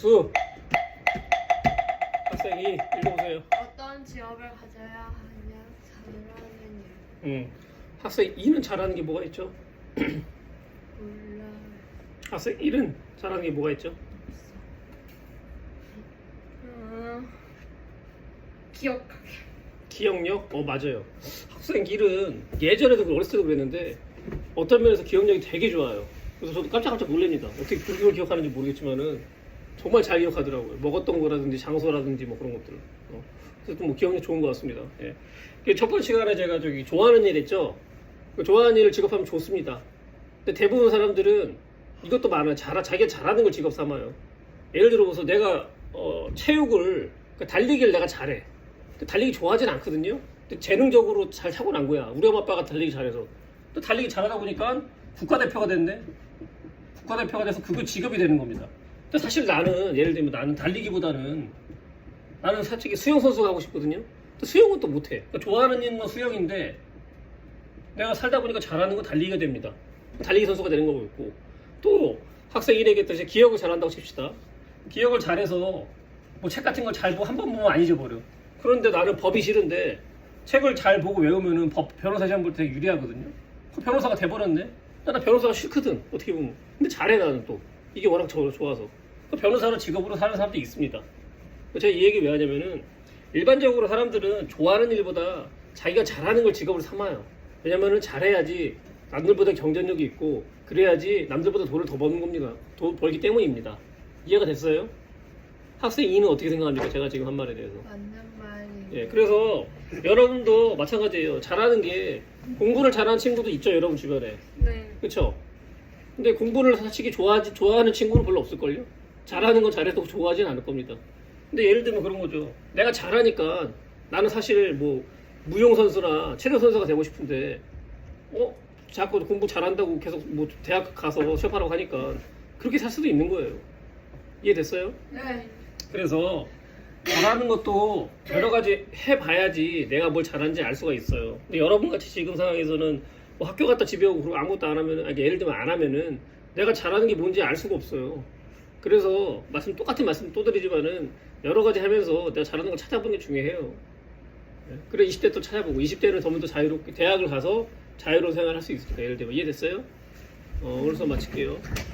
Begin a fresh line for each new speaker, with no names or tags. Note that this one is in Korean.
박수. 학생이 읽어보세요.
어떤 직업을 가져야 하냐 잘하는 일
음. 학생 2는 잘하는 게 뭐가 있죠?
몰라
학생 1은 잘하는 게 뭐가 있죠?
음, 기억하게
기억력? 어 맞아요. 학생 1은 예전에도 그 어렸을 때도 그랬는데 어떤 면에서 기억력이 되게 좋아요. 그래서 저도 깜짝깜짝 놀랍니다. 어떻게 그걸 기억하는지 모르겠지만은 정말 잘 기억하더라고요. 먹었던 거라든지 장소라든지 뭐 그런 것들. 어. 그래서 뭐 기억력 좋은 것 같습니다. 예. 그첫 번째 시간에 제가 저기 좋아하는 일 했죠. 그 좋아하는 일을 직업하면 좋습니다. 근데 대부분 사람들은 이것도 많아요. 잘, 자기가 잘하는 걸 직업 삼아요. 예를 들어서 내가 어, 체육을 그러니까 달리기를 내가 잘해. 달리기 좋아하진 않거든요. 근데 재능적으로 잘 타고난 거야. 우리 엄마 아빠가 달리기 잘해서. 또 달리기 잘하다 보니까 국가대표가 됐네. 국가대표가 돼서 그거 직업이 되는 겁니다. 근데 사실 나는 예를 들면 나는 달리기보다는 나는 솔직히 수영 선수가 하고 싶거든요. 또 수영은 또 못해. 그러니까 좋아하는 일은 수영인데 내가 살다 보니까 잘하는 건 달리기가 됩니다. 달리기 선수가 되는 거고 있고 또 학생 1에 얘기했듯이 기억을 잘한다고 칩시다. 기억을 잘해서 뭐 책 같은 걸 잘 보고 한 번 보면 안 잊어버려. 그런데 나는 법이 싫은데 책을 잘 보고 외우면은 법 변호사 시험 볼 때 유리하거든요. 그 변호사가 돼버렸네. 나는 변호사가 싫거든 어떻게 보면. 근데 잘해 나는 또 이게 워낙 저 좋아서. 그 변호사로 직업으로 사는 사람도 있습니다. 제가 이 얘기 왜 하냐면은 일반적으로 사람들은 좋아하는 일보다 자기가 잘하는 걸 직업을 삼아요. 왜냐면은 잘해야지 남들보다 경쟁력이 있고 그래야지 남들보다 돈을 더 버는 겁니다. 돈 벌기 때문입니다. 이해가 됐어요? 학생 2는 어떻게 생각합니까? 제가 지금 한 말에 대해서.
맞는 말이
예, 그래서 여러분도 마찬가지예요. 잘하는 게 공부를 잘하는 친구도 있죠, 여러분 주변에.
네
그렇죠? 근데 공부를 솔직히 좋아하지, 좋아하는 친구는 별로 없을걸요? 잘하는 건 잘해도 좋아하진 않을 겁니다. 근데 예를 들면 그런 거죠. 내가 잘하니까 나는 사실 뭐 무용 선수나 체력 선수가 되고 싶은데 어 자꾸 공부 잘한다고 계속 뭐 대학 가서 시험하라고 하니까 그렇게 살 수도 있는 거예요. 이해됐어요?
네.
그래서 잘하는 것도 여러 가지 해봐야지 내가 뭘 잘하는지 알 수가 있어요. 근데 여러분 같이 지금 상황에서는 뭐 학교 갔다 집에 오고 그리고 아무것도 안 아니, 예를 들면 안 하면은 내가 잘하는 게 뭔지 알 수가 없어요. 그래서 말씀 똑같은 말씀 또 드리지만은 여러 가지 하면서 내가 잘하는 걸 찾아보는 게 중요해요. 네. 그래 20대 또 찾아보고 20대는 더더 자유롭게 대학을 가서 자유로운 생활을 할수 있으니까 예를 들면 이해됐어요? 어, 오늘 수업 마칠게요.